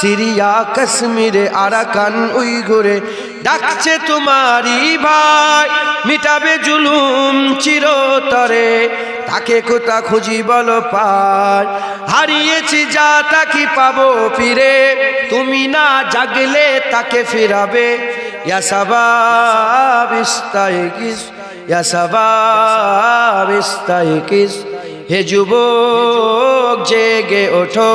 Syria, কাশ্মীরে Arakan উইঘুরে, ডাকছে তোমারই ভাই, মিটাবে জুলুম চিরতরে, তাকে কোথা খুঁজি বলো পার হারিয়েছি যা তাকে পাবো ফিরে? তুমি না জাগলে তাকে ফিরাবে। ইয়া সাবাব ইস্তাইকিস ইয়া সাবাব ইস্তাইকিস হে যুবক জেগে ওঠো।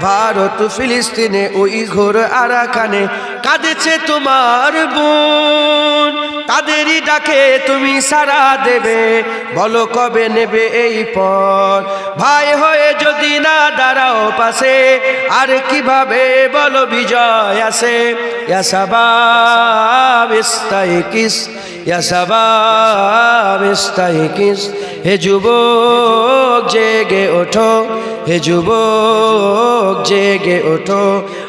ভারত ফিলিস্তিনে ওই ঘোর আরাকানে কাঁদেছে তোমার বোন। তাদেরই ডাকে তুমি সারা দেবে। বলো কবে নেবে এই পর ভাই হয়ে যদি না দাঁড়াও পাশে, আর কীভাবে বলো বিজয় আসে? Kiss kiss. হে যুবক, জেগে ওঠো। হে যুবক, জেগে ওঠো।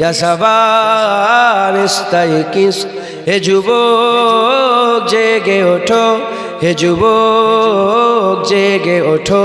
ইয়া সাবাব ইস্তাইকিস হে যুবক জেগে ওঠো। হে যুবক জেগে ওঠো।